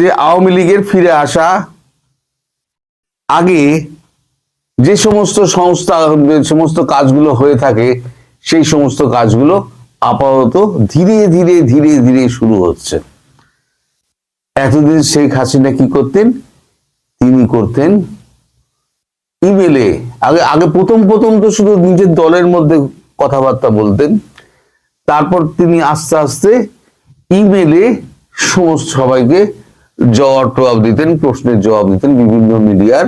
যে আওয়ামী লীগের ফিরে আসা আগে যে সমস্ত সংস্থা সমস্ত কাজগুলো হয়ে থাকে, সেই সমস্ত কাজগুলো আপাতত ধীরে ধীরে ধীরে ধীরে শুরু হচ্ছে। এতদিন শেখ হাসিনা কি করতেন? তিনি করতেন ইমেলে। আগে আগে প্রথম প্রথম তো শুধু নিজের দলের মধ্যে কথাবার্তা বলতেন। তারপর তিনি আস্তে আস্তে ইমেলে সমস্ত সবাইকে জবাব দিতেন, প্রশ্নের জবাব দিতেন বিভিন্ন মিডিয়ার।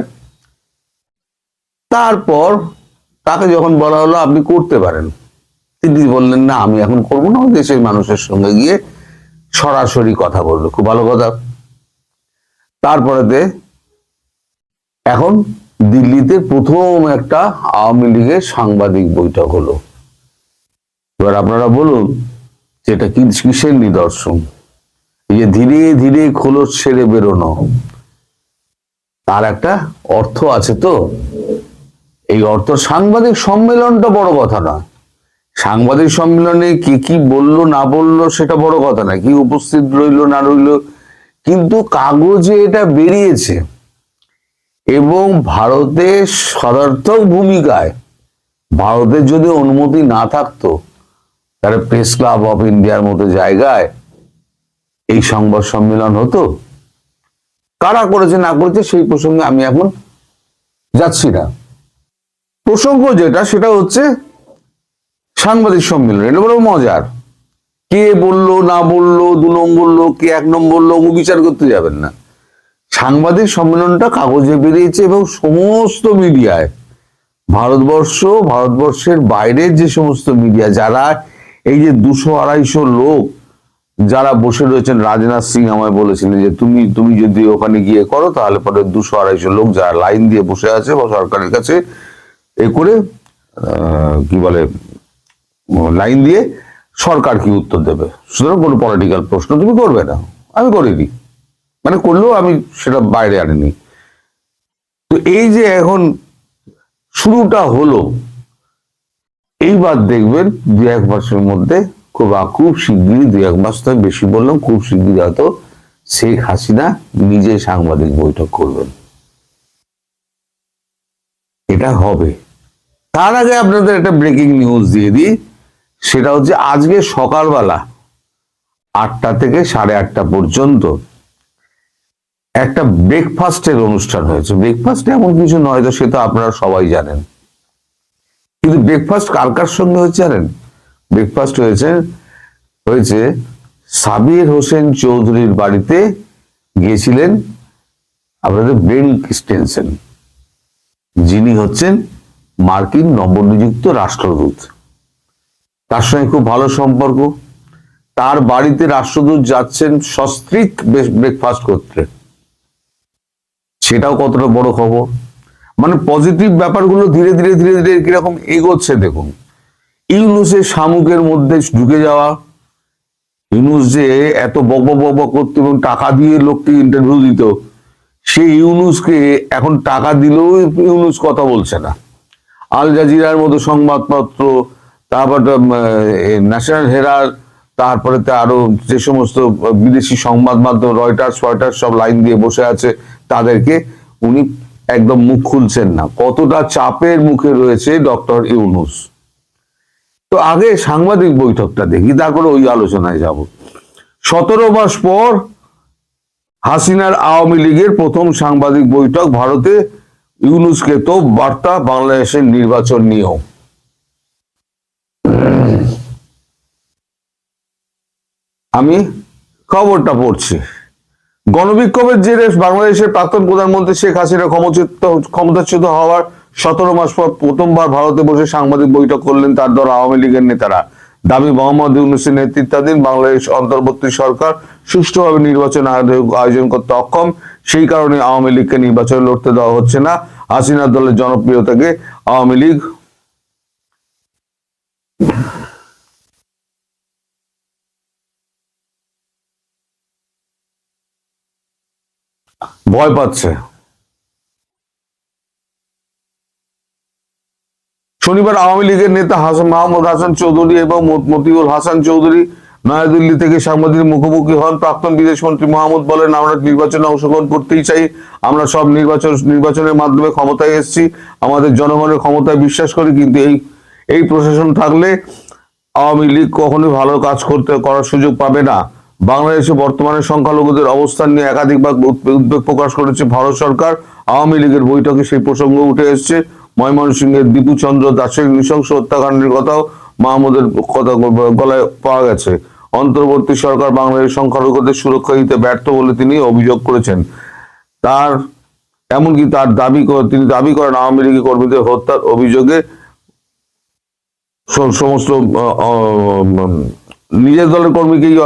তারপর তাকে যখন বলা হলো, আপনি করতে পারেন। তিনি বললেন, না, আমি এখন করব না। দেশের মানুষের সঙ্গে গিয়ে সরাসরি কথা বলল। খুব ভালো কথা। তারপরেতে এখন দিল্লিতে প্রথম একটা আওয়ামী লীগের সাংবাদিক বৈঠক হলো। এবার আপনারা বলুন, যেটা কিসের নিদর্শন? এই যে ধীরে ধীরে খোলস ছেড়ে বেরোনো, তার একটা অর্থ আছে তো। এই অর্থ সাংবাদিক সম্মেলনটা বড় কথা নয় সাংবাদিক সম্মেলনে কি কি বলল, না বলল, সেটা বড় কথা না। কি উপস্থিত রইল, না রইল, কিন্তু কাগজে এটা বেরিয়েছে। এবং ভারতের সদার্থক ভূমিকায় ভারতের যদি অনুমতি না থাকতো, তাহলে প্রেস ক্লাব অফ ইন্ডিয়ার মতো জায়গায় এই সংবাদ সম্মেলন হতো? কারা করেছে, না করেছে, সেই প্রসঙ্গে আমি এখন যাচ্ছি না। প্রসঙ্গ যেটা, সেটা হচ্ছে সাংবাদিক সম্মেলন। এটা বড় মজার। কে বলল, না বলল, দু নম্বর লোক কে এক নম্বর লোক ও বিচার করতে যাবেন না। সাংবাদিক সম্মেলনটা কাগজে বেরিয়েছে এবং সমস্ত মিডিয়ায়, ভারতবর্ষ, ভারতবর্ষের বাইরের যে সমস্ত মিডিয়া, যারা এই যে দুশো আড়াইশো লোক যারা বসে রয়েছেন, রাজনাথ সিং আমায় বলেছিলেন যে তুমি তুমি যদি ওখানে গিয়ে করো, তাহলে পরে দুশো আড়াইশো লোক যারা লাইন দিয়ে বসে আছে বা সরকারের কাছে এ করে কি বলে, লাইন দিয়ে সরকার কি উত্তর দেবে? সুতরাং কোনো পলিটিক্যাল প্রশ্ন তুমি করবে না। আমি করিনি। মানে করলেও আমি সেটা বাইরে আনিনি। তো এই যে এখন শুরুটা হলো, এইবার দেখবেন দু এক মাসের মধ্যে খুব খুব শিগগিরই দু এক মাস তো বেশি বললাম, খুব শিগগিরই হয়তো শেখ হাসিনা নিজে সাংবাদিক বৈঠক করবেন। এটা হবে। তার আগে আপনাদের একটা ব্রেকিং নিউজ দিয়ে দিই। সেটা হচ্ছে আজকে সকালবেলা আটটা থেকে সাড়ে আটটা পর্যন্ত একটা ব্রেকফাস্টের অনুষ্ঠান হয়েছে। ব্রেকফাস্ট এমন কিছু নয় তো, সে তো আপনারা সবাই জানেন। কিন্তু ব্রেকফাস্ট কার কার সঙ্গে হয়েছে জানেন? ব্রেকফাস্ট হয়েছে হয়েছে সাবির হোসেন চৌধুরীর বাড়িতে গিয়েছিলেন আপনাদের ব্রেন ক্রিস্টেনসেন যিনি হচ্ছেন মার্কিন নবনিযুক্ত রাষ্ট্রদূত। তার সঙ্গে খুব ভালো সম্পর্ক। তার বাড়িতে রাষ্ট্রদূত যাচ্ছেন সস্ত্রিক ব্রেকফাস্ট করতে। সেটাও কতটা বড় খবর? মানে পজিটিভ ব্যাপারগুলো ধীরে ধীরে ধীরে ধীরে কীরকম এগোচ্ছে দেখুন। ইউনুসের শামুকের মধ্যে ঢুকে যাওয়া। ইউনুস যে এত বক বক করতো এবং টাকা দিয়ে লোককে ইন্টারভিউ দিত, সেই ইউনুসকে এখন টাকা দিলেও ইউনুস কথা বলছে না। আল জাজিরার মতো সংবাদপত্র, তারপর ন্যাশনাল হেরার, তারপরে তো আরও যে সমস্ত বিদেশি সংবাদ মাধ্যম, রয়টার্স, ফয়টার্স সব লাইন দিয়ে বসে আছে তাদেরকে, উনি একদম মুখ খুলছেন না। কতটা চাপের মুখে রয়েছে ডক্টর ইউনুস। তো আগে সাংবাদিক বৈঠকটা দেখি, তারপরে ওই আলোচনায় যাব। সতেরো মাস পর হাসিনার আওয়ামী লীগের প্রথম সাংবাদিক বৈঠক, ভারতে ইউনুসকে তো বার্তা, বাংলাদেশের নির্বাচন নিয়েও। আমি খবরটা পড়ছি। গণবিক্ষোভের জেরে বাংলাদেশের প্রাক্তন প্রধানমন্ত্রী শেখ হাসিনা ক্ষমতাচ্যুত হওয়ার সতেরো মাস পর প্রথমবার ভারতে বসে সাংবাদিক বৈঠক করলেন তার দল আওয়ামী লীগের নেতারা। দাবি, মোহাম্মদ ইউনুসের নেতৃত্বাধীন বাংলাদেশ অন্তর্বর্তী সরকার সুষ্ঠুভাবে নির্বাচন আয়োজন- করতে অক্ষম। সেই কারণে আওয়ামী লীগকে নির্বাচনে লড়তে দেওয়া হচ্ছে না। হাসিনার দলের জনপ্রিয়তাকে আওয়ামী লীগ ভয় পাচ্ছে। শনিবার আওয়ামী লীগের নেতা হাসান মাহমুদ হাসান চৌধুরী এবং মতিউল হাসান চৌধুরী নয়াদিল্লি থেকে সাংবাদিক মুখোমুখি হন। প্রাক্তন বিদেশ মন্ত্রী মোহাম্মদ বলেন, আমরা নির্বাচনে অংশগ্রহণ করতেই চাই। আমরা সব নির্বাচন নির্বাচনের মাধ্যমে ক্ষমতায় এসেছি। আমাদের জনগণের ক্ষমতায় বিশ্বাস করি, কিন্তু এই এই প্রশাসন থাকলে আওয়ামী লীগ কখনোই ভালো কাজ করতে করার সুযোগ পাবে না। বাংলাদেশে বর্তমানে সংখ্যালঘুদের অবস্থান নিয়ে একাধিকবার উদ্বেগ প্রকাশ করেছে ভারত সরকার। আওয়ামী লীগের বৈঠকে সেই প্রসঙ্গ উঠে এসেছে। ময়মনসিংহের দীপু চন্দ্র দাসের নৃশংস হত্যাকাণ্ডের কথাও মাহমুদের কথা গলায় পাওয়া গেছে। অন্তর্বর্তী সরকার বাংলাদেশের সংখ্যালঘুদের সুরক্ষা দিতে ব্যর্থ বলে তিনি অভিযোগ করেছেন। তার এমনকি তার দাবি তিনি দাবি করেন আওয়ামী লীগ কর্মীদের হত্যার অভিযোগে সমস্ত নিজের দলের কর্মীকেই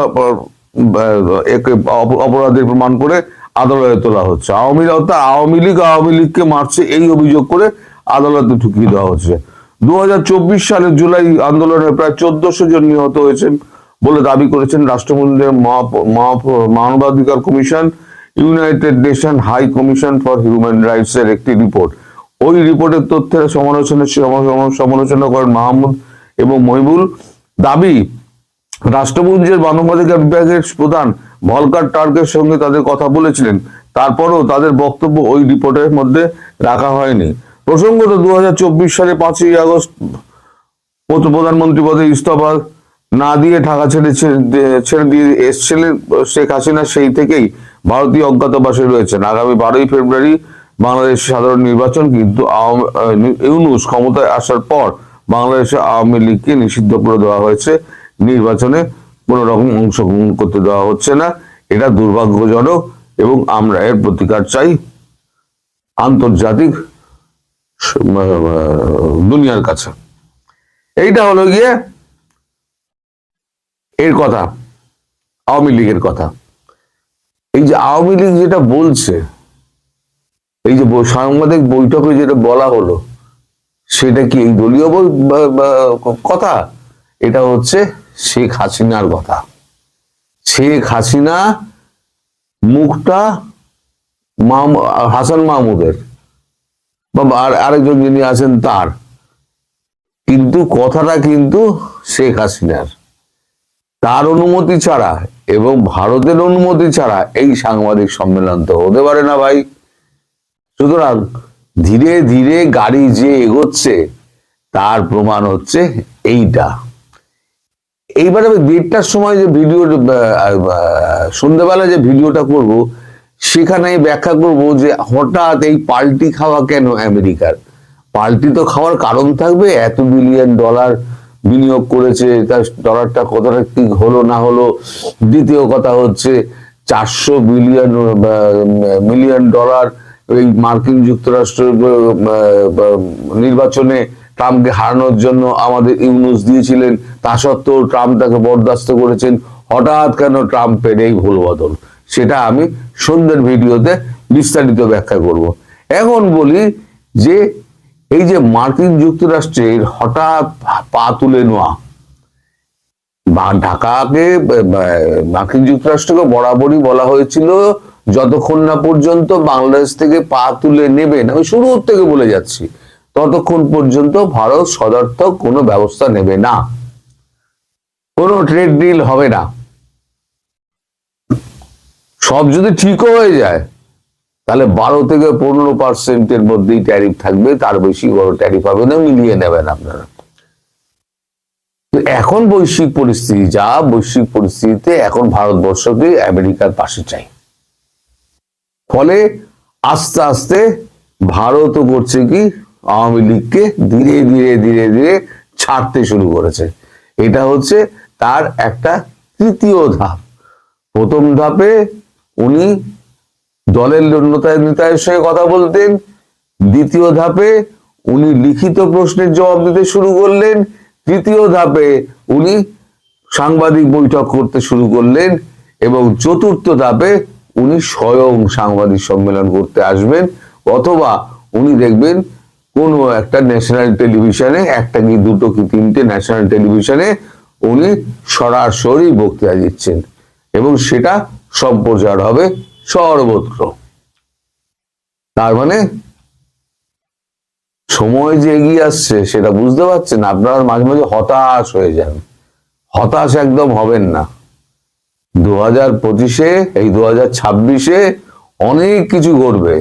অপরাধের প্রমাণ করে আদালতে তোলা হচ্ছে। আওয়ামী লীগ আওয়ামী লীগ আওয়ামী লীগকে মারছে এই অভিযোগ করে আদালতে ঢুকিয়ে দেওয়া হচ্ছে। দু হাজার চব্বিশ সালের জুলাই আন্দোলনে প্রায় চোদ্দশো জন নিহত হয়েছেন বলে দাবি করেছেন মহা- মানবাধিকার commission, United Nation High Commission for Human Rights এর একটি রিপোর্ট। ওই রিপোর্টের তথ্যের সমালোচনা সমালোচনা করেন মাহমুদ এবং মহিবুল। দাবি রাষ্ট্রপুঞ্জের মানবাধিকার বিভাগের প্রধান ভলকার টার্কের সঙ্গে তাদের কথা বলেছিলেন। তারপরও তাদের বক্তব্য ওই রিপোর্টের মধ্যে রাখা হয়নি। প্রসঙ্গত দু সালে পাঁচই আগস্ট প্রধানমন্ত্রী পদে ইস্তফা না দিয়ে ঢাকা ছেড়ে ছেড়ে দিয়ে- এসছিলেন শেখ হাসিনা, সেই থেকেই ভারতীয় অজ্ঞাতবাসে রয়েছেন। আগামী বারোই ফেব্রুয়ারি বাংলাদেশ সাধারণ নির্বাচন, কিন্তু ইউনুস ক্ষমতায় আসার পর বাংলাদেশে আওয়ামী লীগকে নিষিদ্ধ করে দেওয়া হয়েছে। নির্বাচনে কোন রকম অংশগ্রহণ করতে দেওয়া হচ্ছে না। এটা দুর্ভাগ্যজনক এবং আমরা এর প্রতিকার চাই। আন্তর্জাতিক দুনিয়ার কাছে। এইটা হলো গিয়ে এর কথা, আওয়ামী লীগের কথা। এই যে আওয়ামী লীগ যেটা বলছে, এই যে সাংবাদিক বৈঠকে যেটা বলা হলো, সেটা কি এই দলীয় কথা? এটা হচ্ছে শেখ হাসিনার কথা। শেখ হাসিনা মুখটা হাসান মাহমুদের বা আরেকজন যিনি আছেন তার। কিন্তু কথাটা কিন্তু শেখ হাসিনার। তার অনুমতি ছাড়া এবং ভারতের অনুমতি ছাড়া এই সাংবাদিক সম্মেলন তো হতে পারে না ভাই। সুতরাং ধীরে ধীরে গাড়ি যে এগোচ্ছে, তার প্রমাণ হচ্ছে এইটা। এইবার আমি দেড়টার সময় যে ভিডিও সন্ধ্যেবেলা যে ভিডিওটা করব সেখানে ব্যাখ্যা করব যে হঠাৎ এই পাল্টি খাওয়া কেন আমেরিকার? পাল্টি তো খাওয়ার কারণ থাকবে, এত বিলিয়ন ডলার বিনিয়োগ করেছে, তার ডলারটা কতটা কি হলো, না হলো? দ্বিতীয় কথা হচ্ছে চারশো বিলিয়ন মিলিয়ন ডলার এই মার্কিন যুক্তরাষ্ট্র নির্বাচনে ট্রাম্পকে হারানোর জন্য আমাদের ইউনুস দিয়েছিলেন। তা সত্ত্বেও ট্রাম্প তাকে বরদাস্ত করেছেন। হঠাৎ কেন ট্রাম্পের এই ভুল বদল সেটা আমি সন্ধ্যের ভিডিওতে বিস্তারিত ব্যাখ্যা করব। এখন বলি যে এই যে মার্কিন যুক্তরাষ্ট্রের হঠাৎ পা তুলে নেওয়া, বা ঢাকাকে মার্কিন যুক্তরাষ্ট্রকে বরাবরই বলা হয়েছিল যতক্ষণ না পর্যন্ত বাংলাদেশ থেকে পা তুলে নেবে না। আমি শুরু থেকে বলে যাচ্ছি, ততক্ষণ পর্যন্ত ভারত সদর্থক কোনো ব্যবস্থা নেবে না। কোনো ট্রেড ডিল হবে না। সব যদি ঠিকও হয়ে যায়, তাহলে বারো থেকে পনেরো পার্সেন্টের মধ্যেই ট্যারিফ থাকবে, তার বেশি বড় ট্যারিফ হবে না, মিলিয়ে নেবেন আপনারা। এখন বৈশ্বিক পরিস্থিতি যা, বৈশ্বিক পরিস্থিতিতে এখন ভারতবর্ষকে আমেরিকার পাশে চাই। ফলে আস্তে আস্তে ভারতও করছে কি, আওয়ামী লীগকে ধীরে ধীরে ধীরে ধীরে ছাড়তে শুরু করেছে। এটা হচ্ছে তার একটা তৃতীয় ধাপ। প্রথম ধাপে উনি দলের নেতাদের সঙ্গে কথা বলতেন। দ্বিতীয় ধাপে উনি লিখিত প্রশ্নের জবাব দিতে শুরু করলেন। তৃতীয় ধাপে উনি সাংবাদিক বৈঠক করতে শুরু করলেন এবং চতুর্থ ধাপে উনি স্বয়ং সাংবাদিক সম্মেলন করতে আসবেন অথবা উনি দেখবেন কোনো একটা ন্যাশনাল টেলিভিশনে একটা কি, দুটো কি, তিনটে ন্যাশনাল টেলিভিশনে উনি সরাসরি বক্তৃতা দিচ্ছেন। এবং সেটা সম্প্রচার হবে সর্বত্র। তার মানে সময় যে এগিয়ে আসছে সেটা বুঝতে পারছেন, আপনারা মাঝে মাঝে হতাশ হয়ে যান। হতাশ একদম হবেন না। দু হাজার পঁচিশে, এই দু হাজার ছাব্বিশে অনেক কিছু ঘটবে।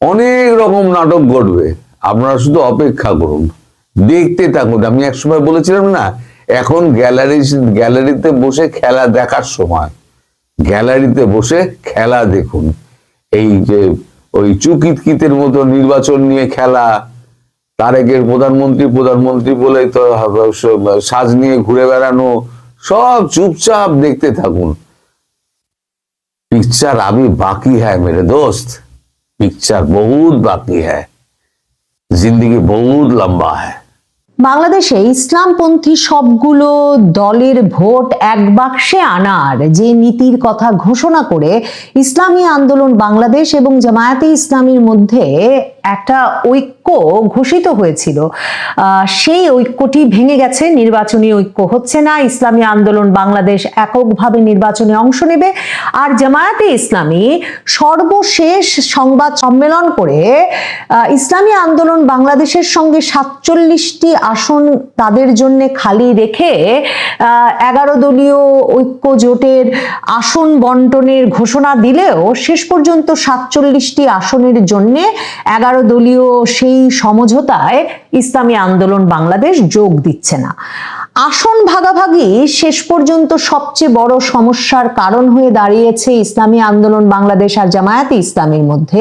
অনেক রকম নাটক ঘটবে। আপনারা শুধু অপেক্ষা করুন। দেখতে থাকুন। আমি একসময় বলেছিলাম না, এখন গ্যালারি গ্যালারিতে বসে খেলা দেখার সময়। গ্যালারিতে বসে খেলা দেখুন এই যে ওই চুকিতকিতের মতো নির্বাচন নিয়ে খেলা তারেকের প্রধানমন্ত্রী প্রধানমন্ত্রী বলে তো সাজ নিয়ে ঘুরে বেড়ানো সব চুপচাপ দেখতে থাকুন पिक्चर अभी बाकी है मेरे दोस्त पिक्चर बहुत बाकी है जिंदगी बहुत लंबा है বাংলাদেশে ইসলামপন্থী সবগুলো দলের ভোট এক বাক্সে আনার যে নীতির কথা ঘোষণা করে ইসলামী আন্দোলন বাংলাদেশ এবং জামায়াতে ইসলামীর মধ্যে একটা ঐক্য ঘোষিত হয়েছিল। সেই ঐক্যটি ভেঙে গেছে, নির্বাচনী ঐক্য হচ্ছে না, ইসলামী আন্দোলন বাংলাদেশ এককভাবে নির্বাচনে অংশ নেবে আর জামায়াতে ইসলামী সর্বশেষ সংবাদ সম্মেলন করে ইসলামী আন্দোলন বাংলাদেশের সঙ্গে সাতচল্লিশটি আসন তাদের জন্য খালি রেখে এগারো দলীয় ঐক্য জোটের আসন বন্টনের ঘোষণা দিলেও শেষ পর্যন্ত সাতচল্লিশটি আসনের জন্য এগারো দলীয় সেই সমঝোতায় ইসলামী আন্দোলন বাংলাদেশ যোগ দিচ্ছে না। আসন ভাগাভাগি শেষ পর্যন্ত সবচেয়ে বড় সমস্যার কারণ হয়ে দাঁড়িয়েছে ইসলামী আন্দোলন বাংলাদেশ আর জামায়াতে ইসলামীর মধ্যে।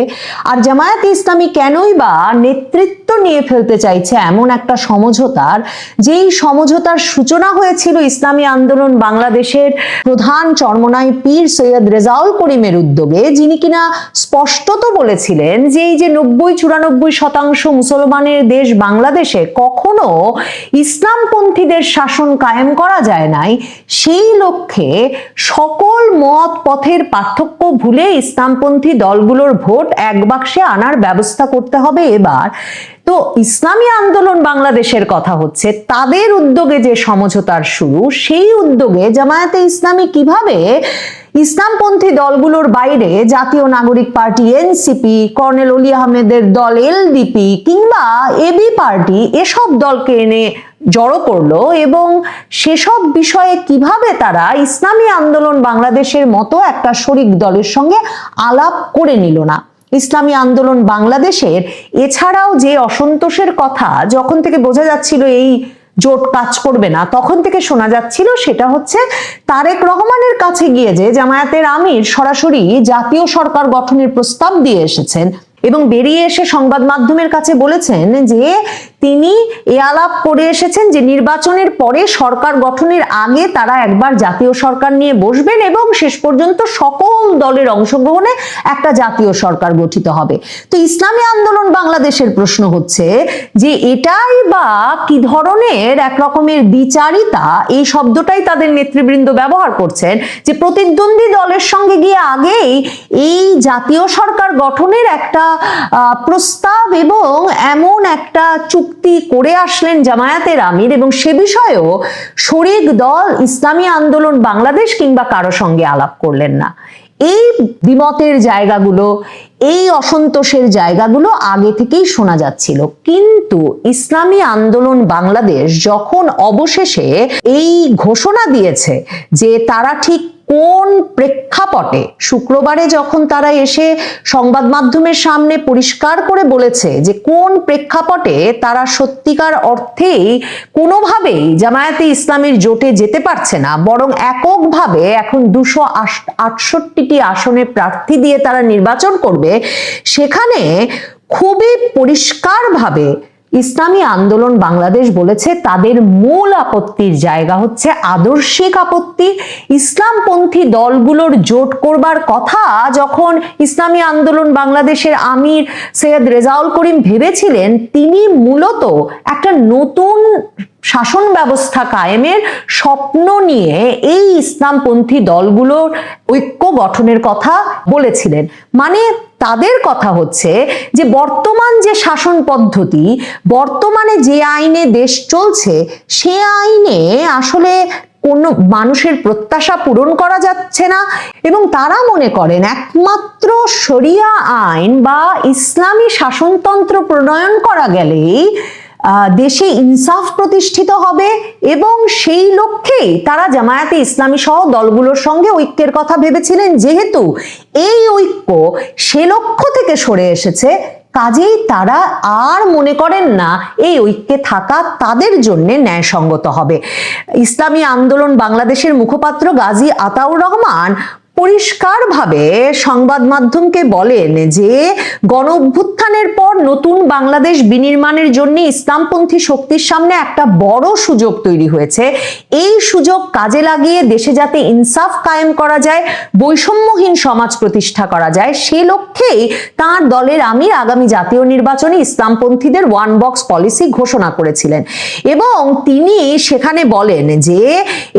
আর জামায়াতে ইসলামী কেনই বা নেতৃত্ব নিয়ে ফেলতে চাইছে এমন একটা সমঝোতার, যেই সমঝোতার সূচনা হয়েছিল ইসলামী আন্দোলন বাংলাদেশের প্রধান চরমনাই পীর সৈয়দ রেজাউল করিমের উদ্যোগে, যিনি কিনা স্পষ্টত বলেছিলেন যে এই যে নব্বই চুরানব্বই শতাংশ মুসলমানের দেশ বাংলাদেশে কখনো ইসলামপন্থীদের শাসন কায়েম করা যায় নাই, সেই লক্ষ্যে সকল মত পথের পার্থক্য ভুলে ইসলামপন্থী দলগুলোর ভোট এক বাক্সে আনার ব্যবস্থা করতে হবে এবার। তো ইসলামী আন্দোলন বাংলাদেশের কথা হচ্ছে, তাদের উদ্যোগে যে সমঝোতার শুরু, সেই উদ্যোগে জামায়াতে ইসলামী কীভাবে ইসলামপন্থী দলগুলোর বাইরে জাতীয় নাগরিক পার্টি এনসিপি, কর্নেল অলি আহমেদের দল এলডিপি কিংবা এবি পার্টি এসব দলকে এনে জড়ো করল এবং সেসব বিষয়ে কীভাবে তারা ইসলামী আন্দোলন বাংলাদেশের মতো একটা শরিক দলের সঙ্গে আলাপ করে নিল না? ইসলামী আন্দোলন বাংলাদেশের এছাড়াও যে অসন্তোষের কথা যখন থেকে বোঝা যাচ্ছিল এই জোট কাজ করবে না। তখন থেকে শোনা যাচ্ছিল সেটা হচ্ছে তারেক রহমানের কাছে গিয়ে যে জামায়াতের আমির সরাসরি জাতীয় সরকার গঠনের প্রস্তাব দিয়ে এসেছেন এবং বেরিয়ে এসে সংবাদ মাধ্যমের কাছে বলেছেন যে তিনি এ আলাপ করে এসেছেন যে নির্বাচনের পরে সরকার গঠনের আগে তারা একবার জাতীয় সরকার নিয়ে বসবেন এবং শেষ পর্যন্ত সকল দলের অংশগ্রহণে একটা জাতীয় সরকার গঠিত হবে। তো ইসলামী আন্দোলন বাংলাদেশের প্রশ্ন হচ্ছে যে এটাই বা কি ধরনের এক রকমের বিচারিতা, এই শব্দটাই তাদের নেতৃবৃন্দ ব্যবহার করছেন যে প্রতিদ্বন্দ্বী দলের সঙ্গে গিয়ে আগেই এই জাতীয় সরকার গঠনের একটা প্রস্তাব এবং এমন একটা চুক্তি করে আসলেন জামায়াতের আমির এবং সে বিষয়েও শরিক দল ইসলামী আন্দোলন বাংলাদেশ কিংবা কারও সঙ্গে আলাপ করলেন না। এই দ্বিমতের জায়গাগুলো, এই অসন্তোষের জায়গাগুলো আগে থেকেই শোনা যাচ্ছিল। কিন্তু ইসলামী আন্দোলন বাংলাদেশ যখন অবশেষে এই ঘোষণা দিয়েছে যে তারা ঠিক কোন প্রেক্ষাপটে শুক্রবারে যখন তারা এসে সংবাদ মাধ্যমের সামনে পরিষ্কার করে বলেছে যে কোন প্রেক্ষাপটে তারা সত্যিকার অর্থেই কোনোভাবেই জামায়াতে ইসলামের জোটে যেতে পারছে না, বরং এককভাবে এখন দুশো আটষট্টিটি আসনে প্রার্থী দিয়ে তারা নির্বাচন করবে, সেখানে খুবই পরিষ্কারভাবে ইসলামী আন্দোলন বাংলাদেশ বলেছে, তাদের মূল আপত্তির জায়গা হচ্ছে আদর্শিক আপত্তি। ইসলামপন্থী দলগুলোর জোট করবার কথা যখন ইসলামী আন্দোলন বাংলাদেশের আমির সৈয়দ রেজাউল করিম ভেবেছিলেন, তিনি মূলত একটা নতুন শাসন ব্যবস্থা কায়েমের স্বপ্ন নিয়ে এই ইসলামপন্থী দলগুলোর ঐক্য গঠনের কথা বলেছিলেন। মানে তাদের কথা হচ্ছে যে বর্তমান যে শাসন পদ্ধতি, বর্তমানে যে আইনে দেশ চলছে, সে আইনে আসলে কোনো মানুষের প্রত্যাশা পূরণ করা যাচ্ছে না এবং তারা মনে করেন একমাত্র শরিয়া আইন বা ইসলামী শাসনতন্ত্র প্রণয়ন করা গেলেই দেশে ইনসাফ প্রতিষ্ঠিত হবে এবং সেই লক্ষ্যেই তারা জামায়াতে ইসলামী সহ দলগুলোর সঙ্গে ঐক্যের কথা ভেবেছিলেন। যেহেতু এই ঐক্য সে লক্ষ্য থেকে সরে এসেছে, কাজেই তারা আর মনে করেন না এই ঐক্যে থাকা তাদের জন্য ন্যায়সঙ্গত হবে। ইসলামী আন্দোলন বাংলাদেশের মুখপাত্র গাজী আতাউর রহমান পরিষ্কারভাবে সংবাদ মাধ্যমকে বলেন যে গণ অভ্যুত্থানের পর নতুন বাংলাদেশ বিনির্মাণের জন্য ইসলামপন্থী শক্তির সামনে একটা বড় সুযোগ তৈরি হয়েছে। এই সুযোগ কাজে লাগিয়ে দেশে যাতে ইনসাফ কায়েম করা যায়, বৈষম্যহীন সমাজ প্রতিষ্ঠা করা যায়, সে লক্ষ্যেই তার দলের আমির আগামী জাতীয় নির্বাচনে ইসলামপন্থীদের ওয়ান বক্স পলিসি ঘোষণা করেছিলেন। এবং তিনি সেখানে বলেন যে,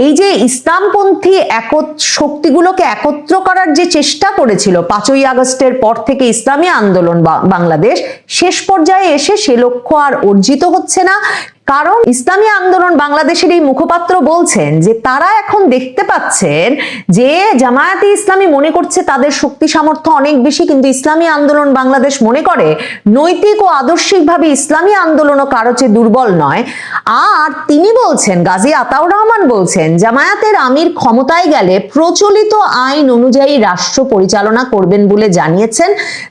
এই যে ইসলামপন্থী একত শক্তিগুলোকে একত্র করার যে চেষ্টা করেছিল পাঁচই আগস্টের পর থেকে ইসলামী আন্দোলন বাংলাদেশ, শেষ পর্যায়ে এসে সে লক্ষ্য আর অর্জিত হচ্ছে না। কারণ ইসলামী আন্দোলন বাংলাদেশের এই মুখপাত্র বলছেন যে তারা এখন দেখতে পাচ্ছেন যে জামায়াতে ইসলামী মনে করছে তাদের শক্তি সামর্থ্য অনেক বেশি, কিন্তু ইসলামী আন্দোলন বাংলাদেশ মনে করে নৈতিক ও আদর্শিকভাবে ইসলামী আন্দোলনও কারও চেয়ে দুর্বল নয়। আর তিনি বলছেন, গাজী আতাউর রহমান বলছেন, জামায়াতের আমির ক্ষমতায় গেলে প্রচলিত আইন অনুযায়ী রাষ্ট্র পরিচালনা করবেন বলে জানিয়েছেন।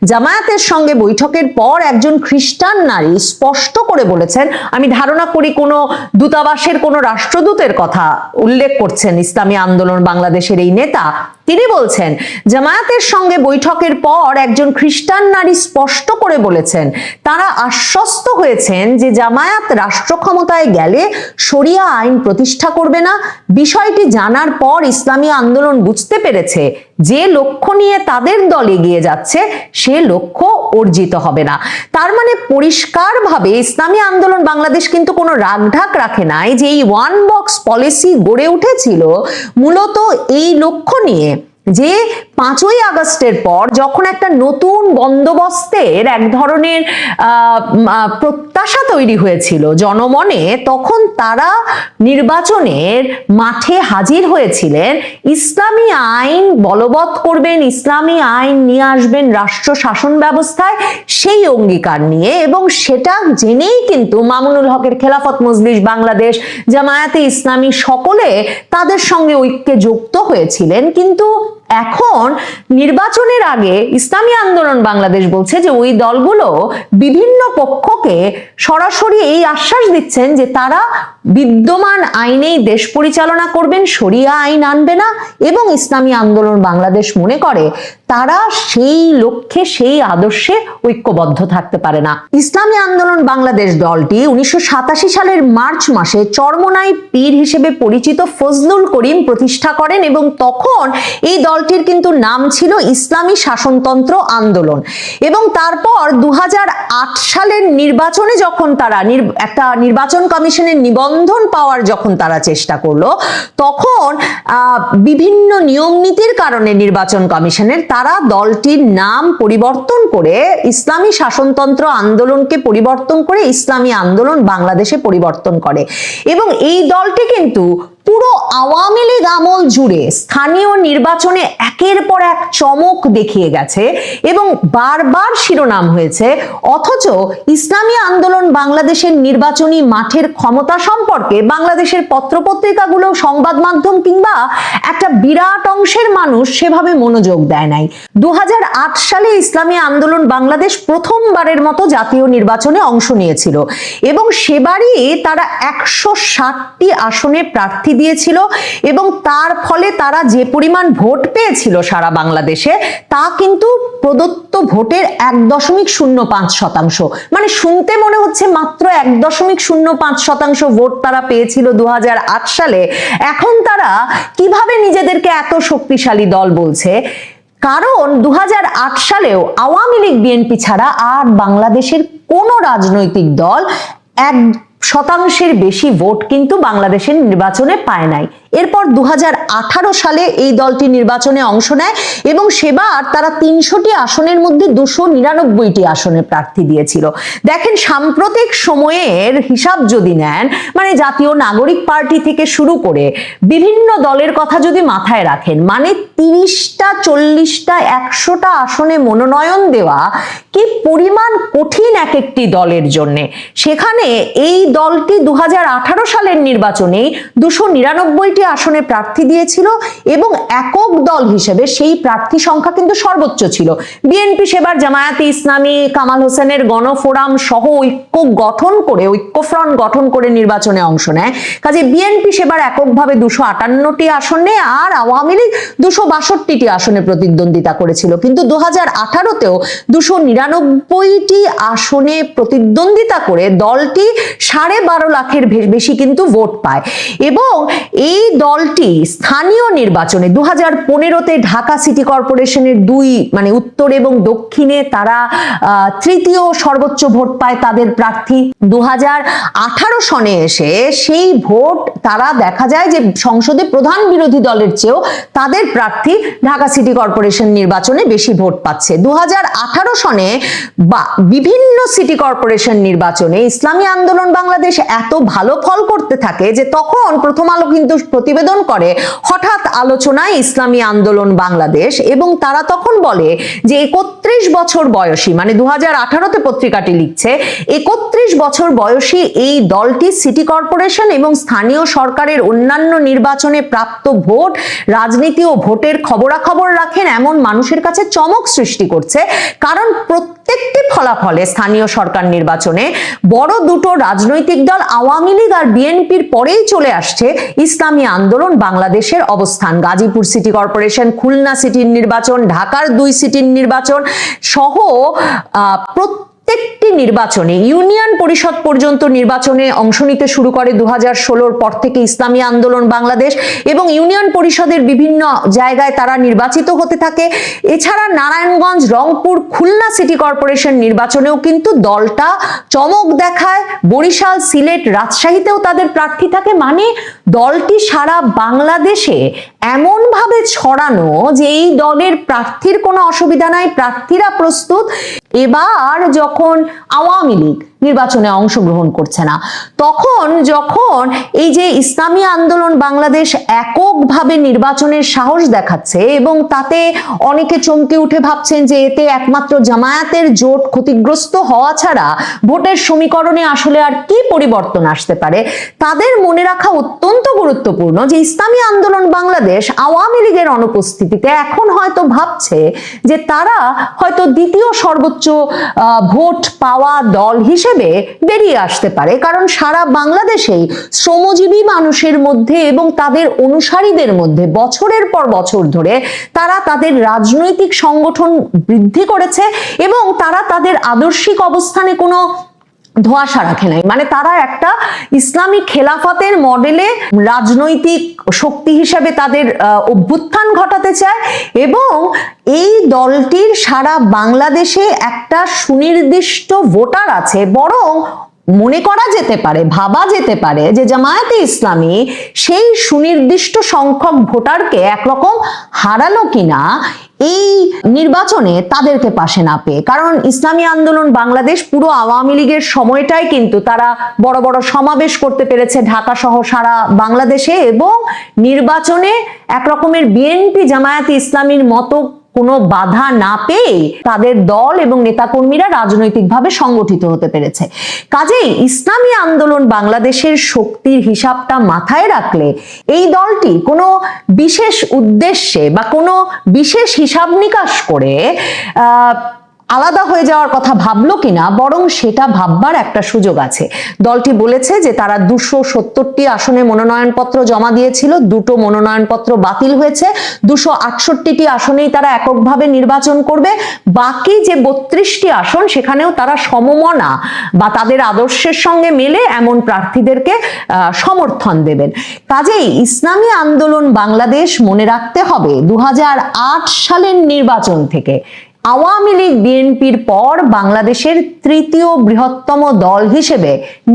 জামায়াতের সঙ্গে বৈঠকের পর একজন খ্রিস্টান নারী স্পষ্ট করে বলেছেন, আমি ধারণা করি কোনো দূতাবাসের, কোনো রাষ্ট্রদূতের কথা উল্লেখ করছেন ইসলামী আন্দোলন বাংলাদেশের এই নেতা। তিনি বলছেন, জামায়াতের সঙ্গে বৈঠকের পর একজন খ্রিস্টান নারী স্পষ্ট করে বলেছেন, তারা আশ্বস্ত হয়েছেন যে জামায়াত রাষ্ট্র ক্ষমতায় গেলে শরিয়া আইন প্রতিষ্ঠা করবে না। বিষয়টি জানার পর ইসলামী আন্দোলন বুঝতে পেরেছে, যে লক্ষ্য নিয়ে তাদের দল এগিয়ে যাচ্ছে, সে লক্ষ্য অর্জিত হবে না। তার মানে পরিষ্কারভাবে ইসলামী আন্দোলন বাংলাদেশ কিন্তু কোনো রাগঢাক রাখে নাই যে এই ওয়ান বক্স পলিসি গড়ে উঠেছিল। মূলত এই লক্ষ্য নিয়ে যে পাঁচই আগস্টের পর যখন একটা নতুন বন্দোবস্তের এক ধরনের প্রত্যাশা তৈরি হয়েছিল জনমনে, তখন তারা নির্বাচনের মাঠে হাজির হয়েছিলেন। ইসলামী আইন বলবৎ করবেন, ইসলামী আইন নিয়ে আসবেন রাষ্ট্র শাসন ব্যবস্থায়, সেই অঙ্গীকার নিয়ে এবং সেটা জেনেই কিন্তু মামুনুল হকের খেলাফত মজলিস বাংলাদেশ, জামায়াতে ইসলামী সকলে তাদের সঙ্গে ঐক্যে যুক্ত হয়েছিলেন। কিন্তু এখন নির্বাচনের আগে ইসলামী আন্দোলন বাংলাদেশ বলছে যে ওই দলগুলো বিভিন্ন পক্ষকে সরাসরি এই আশ্বাস দিচ্ছেন যে তারা বিদ্যমান আইনেই দেশ পরিচালনা করবেন সরিয়া আইন আনবে না এবং ইসলামী আন্দোলন বাংলাদেশ মনে করে। তারা সেই লক্ষ্যে, সেই আদর্শে ঐক্যবদ্ধ থাকতে পারে না। ইসলামী আন্দোলন বাংলাদেশ দলটি উনিশশো সালের মার্চ মাসে চরমনাই পীর হিসেবে পরিচিত ফজলুল করিম প্রতিষ্ঠা করেন এবং তখন এই দলটির কিন্তু নাম ছিল ইসলামী শাসনতন্ত্র আন্দোলন। এবং তারপর দু হাজার আট সালের নির্বাচনে যখন তারা একটা নির্বাচন কমিশনের নিবন্ধন পাওয়ার যখন তারা চেষ্টা করল, তখন বিভিন্ন নিয়ম নীতির কারণে নির্বাচন কমিশনের তারা দলটির নাম পরিবর্তন করে ইসলামী শাসনতন্ত্র আন্দোলনকে পরিবর্তন করে ইসলামী আন্দোলন বাংলাদেশে পরিবর্তন করে। এবং এই দলটি কিন্তু পুরো আওয়ামী লীগ আমল জুড়ে স্থানীয় নির্বাচনে একের পর এক চমক দেখিয়ে গেছে এবং বারবার শিরোনাম হয়েছে। অথচ ইসলামী আন্দোলন বাংলাদেশের নির্বাচনী মাঠের ক্ষমতা সম্পর্কে বাংলাদেশের পত্রপত্রিকাগুলো, সংবাদ মাধ্যম কিংবা একটা বিরাট অংশের মানুষ সেভাবে মনোযোগ দেয় নাই। দু হাজার আট সালে ইসলামী আন্দোলন বাংলাদেশ প্রথমবারের মতো জাতীয় নির্বাচনে অংশ নিয়েছিল এবং সেবারই তারা একশো ষাটটি আসনে প্রার্থী দিয়েছিল এবং তার ফলে তারা যে পরিমাণ ভোট পেয়েছিল সারা বাংলাদেশে, তা কিন্তু প্রদত্ত ভোটের এক দশমিক শূন্য পাঁচ শতাংশ। মানে শুনতে মনে হচ্ছে মাত্র এক দশমিক শূন্য পাঁচ শতাংশ ভোট তারা পেয়েছিল দু হাজার আট সালে। এখন তারা কীভাবে নিজেদেরকে এত শক্তিশালী দল বলছে? কারণ দু হাজার আট সালেও আওয়ামী লীগ, বিএনপি ছাড়া আর বাংলাদেশের কোনো রাজনৈতিক দল এক শতাংশের বেশি ভোট কিন্তু বাংলাদেশের নির্বাচনে পায় নাই। এরপর দু হাজার আঠারো সালে এই দলটি নির্বাচনে অংশ নেয় এবং সেবার তারা তিনশোটি আসনের মধ্যে দুশো নিরানব্বইটি আসনে প্রার্থী দিয়েছিল। দেখেন, সাম্প্রতিক সময়ের হিসাব যদি নেন মানে জাতীয় নাগরিক পার্টি থেকে শুরু করে বিভিন্ন দলের কথা যদি মাথায় রাখেন মানে তিরিশটা, চল্লিশটা, একশোটা আসনে মনোনয়ন দেওয়া কি পরিমাণ কঠিন এক একটি দলের জন্য? সেখানে এই দলটি দু হাজার আঠারো সালের নির্বাচনে দুশো নিরানব্বইটি আসনে প্রার্থী দিয়েছিল এবং একক দল হিসেবে সেই প্রার্থী সংখ্যা কিন্তু সর্বোচ্চ ছিল। বিএনপি সেবার জামায়াতে ইসলামী, কামাল হোসেনের গণফোরাম সহ ঐক্য গঠন করে ঐক্যফ্রন্ট গঠন করে নির্বাচনে অংশ নেয়। কাজে বিএনপি সেবার এককভাবে দুশো আটান্নটি আসনে আর আওয়ামী লীগ দুশো বাষট্টিটি আসনে প্রতিদ্বন্দ্বিতা করেছিল। কিন্তু দু হাজার আঠারোতেও দুশো নিরানব্বইটি আসনে প্রতিদ্বন্দ্বিতা করে দলটি সাড়ে বারো লাখের বেশি কিন্তু ভোট পায়। এবং এই দলটি স্থানীয় নির্বাচনে দু হাজার পনেরোতে ঢাকা সিটি কর্পোরেশনের দুই মানে উত্তর এবং দক্ষিণে তারা তৃতীয় সর্বোচ্চ ভোট পায় তাদের প্রার্থী। দু আঠারো সনে এসে সেই ভোট তারা দেখা যায় যে সংসদে প্রধান বিরোধী দলের চেয়েও তাদের প্রার্থী ঢাকা সিটি কর্পোরেশন নির্বাচনে বেশি ভোট পাচ্ছে। দু আঠারো সনে বা বিভিন্ন সিটি কর্পোরেশন নির্বাচনে ইসলামী আন্দোলন বাংলাদেশ এত ভালো ফল করতে থাকে যে তখন প্রথম আলো কিন্তু প্রতিবেদন করে, হঠাৎ আলোচনায় ইসলামী আন্দোলন বাংলাদেশ এবং তারা তখন বলে যে একত্রিশ বছর বয়সী মানে দু হাজার আঠারোতে পত্রিকাটি লিখছে, একত্রিশ বছর বয়সী এই দলটি সিটি কর্পোরেশন এবং স্থানীয় সরকারের অন্যান্য নির্বাচনে প্রাপ্ত ভোট, রাজনীতি ও ভোটের খবরাখবর রাখেন এমন মানুষের কাছে চমক সৃষ্টি করছে। কারণ প্রত্যেকটি ফলাফলে স্থানীয় সরকার নির্বাচনে বড় দুটো রাজনৈতিক দল আওয়ামী লীগ আর বিএনপির পরেই চলে আসছে ইসলামী আন্দোলন বাংলাদেশের অবস্থান। গাজীপুর সিটি কর্পোরেশন খুলনা সিটির নির্বাচন ঢাকার দুই সিটির নির্বাচন সহ আহ, প্রত্যেকটি নির্বাচনে ইউনিয়ন পরিষদ পর্যন্ত নির্বাচনে অংশ নিতে শুরু করে দু হাজার পর থেকে ইসলামী আন্দোলন বাংলাদেশ এবং ইউনিয়ন পরিষদের বিভিন্ন জায়গায় তারা নির্বাচিত হতে থাকে। এছাড়া নারায়ণগঞ্জ, রংপুর, খুলনা সিটি কর্পোরেশন নির্বাচনেও কিন্তু দলটা চমক দেখায়। বরিশাল, সিলেট, রাজশাহীতেও তাদের প্রার্থী থাকে। মানে দলটি সারা বাংলাদেশে এমন ভাবে ছড়ানো যে এই দলের প্রার্থীর কোনো অসুবিধা নাই, প্রার্থীরা প্রস্তুত। এবার যখন আওয়ামী লীগ নির্বাচনে অংশগ্রহণ করছে না। তখন যখন এই যে ইসলামী আন্দোলন বাংলাদেশ এককভাবে নির্বাচনের সাহস দেখাচ্ছে এবং তাতে অনেকে চমকে উঠে ভাবছেন যে এতে একমাত্র জামায়াতের জোট ক্ষতিগ্রস্ত হওয়া ছাড়া ভোটের সমীকরণে আসলে আর কি পরিবর্তন আসতে পারে, তাদের মনে রাখা অত্যন্ত গুরুত্বপূর্ণ যে ইসলামী আন্দোলন বাংলাদেশ আওয়ামী লীগের অনুপস্থিতিতে এখন হয়তো ভাবছে যে তারা হয়তো দ্বিতীয় সর্বোচ্চ ভোট পাওয়া দল হিসেবে বেরিয়ে আসতে পারে, কারণ সারা বাংলাদেশেই শ্রমজীবী মানুষের মধ্যে এবং তাদের অনুসারীদের মধ্যে বছরের পর বছর ধরে তারা তাদের রাজনৈতিক সংগঠন বৃদ্ধি করেছে এবং তারা তাদের আদর্শিক অবস্থানে কোনো ধোঁয়াশা রাখে নাই। মানে তারা একটা ইসলামী খেলাফতের মডেলে রাজনৈতিক শক্তি হিসাবে তাদের অভ্যুত্থান ঘটাতে চায় এবং এই দলটির সারা বাংলাদেশে একটা সুনির্দিষ্ট ভোটার আছে, বরং মনে করা যেতে পারে, ভাবা যেতে পারে যে জামায়াতে ইসলামী সেই সুনির্দিষ্ট সংখ্যক ভোটারকে একরকম হারালো কিনা এই নির্বাচনে তাদেরকে পাশে না পেয়ে। কারণ ইসলামী আন্দোলন বাংলাদেশ পুরো আওয়ামী লীগের সময়টাই কিন্তু তারা বড় বড় সমাবেশ করতে পেরেছে ঢাকা সহ সারা বাংলাদেশে এবং নির্বাচনে একরকমের বিএনপি জামায়াতে ইসলামীর মতো কোনো বাধা না পেয়ে তাদের দল এবং নেতাকর্মীরা রাজনৈতিকভাবে সংগঠিত হতে পেরেছে। কাজেই ইসলামী আন্দোলন বাংলাদেশের শক্তির হিসাবটা মাথায় রাখলে এই দলটি কোনো বিশেষ উদ্দেশ্যে বা কোনো বিশেষ হিসাব নিকাশ করে আলাদা হয়ে যাওয়ার কথা ভাবলো কিনা, বরং সেটা ভাববার একটা সুযোগ আছে। দলটি বলেছে যে তারা দুশো সত্তরটি আসনে মনোনয়নপত্র জমা দিয়েছিল, দুটো মনোনয়নপত্র বাতিল হয়েছে, দুশো আটষট্টিটি আসনেই তারা এককভাবে নির্বাচন করবে, বাকি যে বত্রিশটি আসন সেখানেও তারা সমমনা বা তাদের আদর্শের সঙ্গে মেলে এমন প্রার্থীদেরকে সমর্থন দেবেন। কাজেই ইসলামী আন্দোলন বাংলাদেশ মনে রাখতে হবে দু হাজার আট সালের নির্বাচন থেকে। আওয়ামী লীগ, বিএনপির পর বাংলাদেশের তৃতীয় বৃহত্তম দল হিসেবে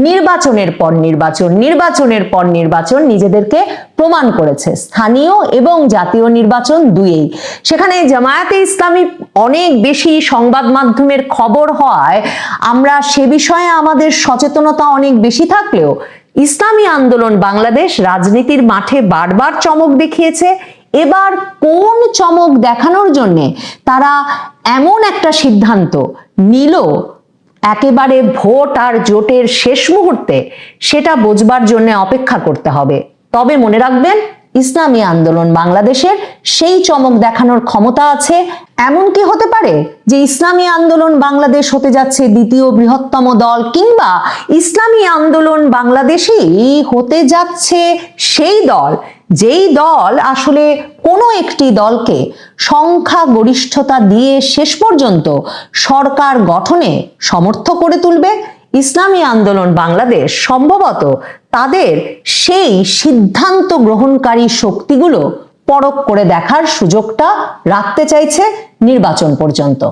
নির্বাচনের পর নির্বাচন, নির্বাচনের পর নির্বাচন নিজেদেরকে প্রমাণ করেছে। স্থানীয় এবং জাতীয় নির্বাচন দুইয়েই। সেখানে জামায়াতে ইসলামী অনেক বেশি সংবাদ মাধ্যমের খবর হওয়ায় আমরা সে বিষয়ে আমাদের সচেতনতা অনেক বেশি থাকলেও ইসলামী আন্দোলন বাংলাদেশ রাজনীতির মাঠে বারবার চমক দেখিয়েছে। এবার কোন চমক দেখানোর জন্য তারা এমন একটা সিদ্ধান্ত নিল? একেবারে ভোট আর জোটের শেষ মুহূর্তে সেটা বোঝবার জন্য অপেক্ষা করতে হবে। তবে মনে রাখবেন, ইসলামী আন্দোলন বাংলাদেশের সেই চমক দেখানোর ক্ষমতা আছে। এমন কি হতে পারে যে ইসলামী আন্দোলন বাংলাদেশ হতে যাচ্ছে দ্বিতীয় বৃহত্তম দল কিংবা ইসলামী আন্দোলন বাংলাদেশেই হতে যাচ্ছে সেই দল যেই দল আসলে কোনো একটি দলকে সংখ্যা গরিষ্ঠতা দিয়ে শেষ পর্যন্ত সরকার গঠনে সমর্থ করে তুলবে, ইসলামী আন্দোলন বাংলাদেশ সম্ভবত তাদের সেই সিদ্ধান্ত গ্রহণকারী শক্তিগুলো পরখ করে দেখার সুযোগটা রাখতে চাইছে নির্বাচন পর্যন্ত।